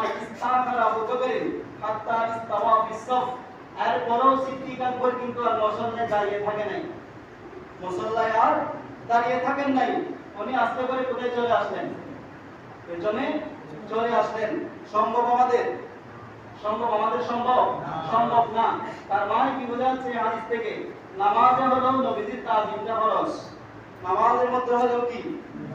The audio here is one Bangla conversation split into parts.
সুম্মা ইস্তাখারা আবু হাত্তা ইস্তাওয়া ফিস সাফ। এরপরও সিদ্দিক আকবর কিন্তু আর মুসল্লায় দাঁড়িয়ে থাকে নাই। মুসল্লায় আর দাঁড়িয়ে থাকেন নাই। উনি আস্তে করে কোথায় চলে আসলেন? পেছনে চলে আসলেন। সম্ভব আমাদের? সম্ভব আমাদের সম্ভব? সম্ভব না। তার মানে কি বোঝা যাচ্ছে হাদিস থেকে? নামাজে হলো নবীজির তাজিমটা ফরজ। নামাজের মধ্যে হলো কি?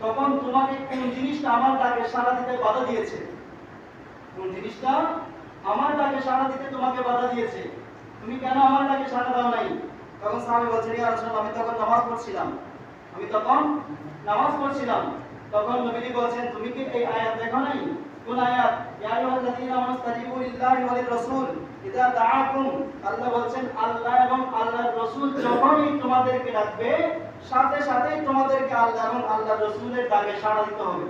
তখন তোমাকে কোন জিনিসটা আমার ডাকে সাড়া দিতে বাধা দিয়েছে? কোন জিনিসটা আমার ডাকে সাড়া দিতে তোমাকে বাধা দিয়েছে? তুমি কেন আমার ডাকে সাড়া দাও নাই? তখন সাহাবী বলছেন আমি তখন নামাজ পড়ছিলাম। আমি তখন নামাজ পড়ছিলাম। তখন নবীজি বলছেন, তুমি কি এই আয়াত দেখো নাই? কোন আয়াত? ইয়া আইয়ুহাল্লাযীনা আমানু লিল্লাহি ওয়া লির-রাসূল ইযা দাআকুম। আল্লাহ বলছেন, আল্লাহ এবং আল্লাহর রাসূল তোমাদেরকে ডাকবে, সাথে সাথেই তোমাদেরকে আল্লাহ এবং আল্লাহর রাসূলের ডাকে সাড়া দিতে হবে।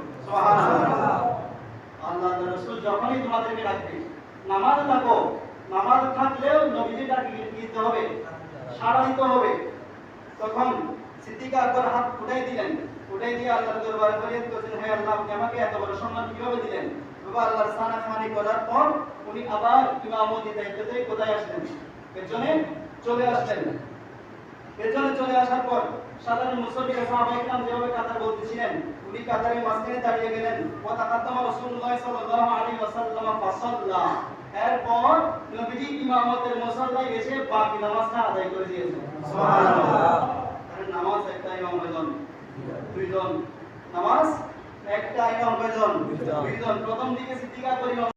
আল্লাহ রাসূল যখনই তোমাদেরকে ডাকবে, নামাজ থাকো নামাজ থাকলেও নবীজি ডাকে দিতে হবে, সাড়া দিতে হবে। তখন সিদ্দিক আকবর হাত উঠাই দিলেন। উঠাই দিয়ে আল্লাহর দরবারে ফরিয়াদ করছেন হে আল্লাহ আপনি আমাকে এত বড় সম্মান কীভাবে দিলেন? বাবা, আল্লাহর সানা খানি করার পর উনি আবার ইমামতি দায়িত্বতে কোথায় আসলেন? পেছনে চলে আসলেন। পেছনে চলে আসার পর সাধারণ মুসল্লিরা সাহাবায়ে কিরাম যেভাবে কাতার বলতেছিলেন উনি কাতারের মাঝখানে দাঁড়িয়ে গেলেন। ওয়া তাকাদ্দামা রাসূলুল্লাহ সাল্লাল্লাহু আলাইহি ওয়াসাল্লাম ফাসাল্লা। এরপর নবীজি ইমামতের মুসল্লায় এসে বাকি নামাজটা আদায় করে দিয়েছেন। সুবহানাল্লাহ। কারণ নামাজ একটা ইমাম কয়জন দুইজন। নামাজ একটা ইমাম কয়জন দুইজন। প্রথম দিকে সিদ্দিক ইমাম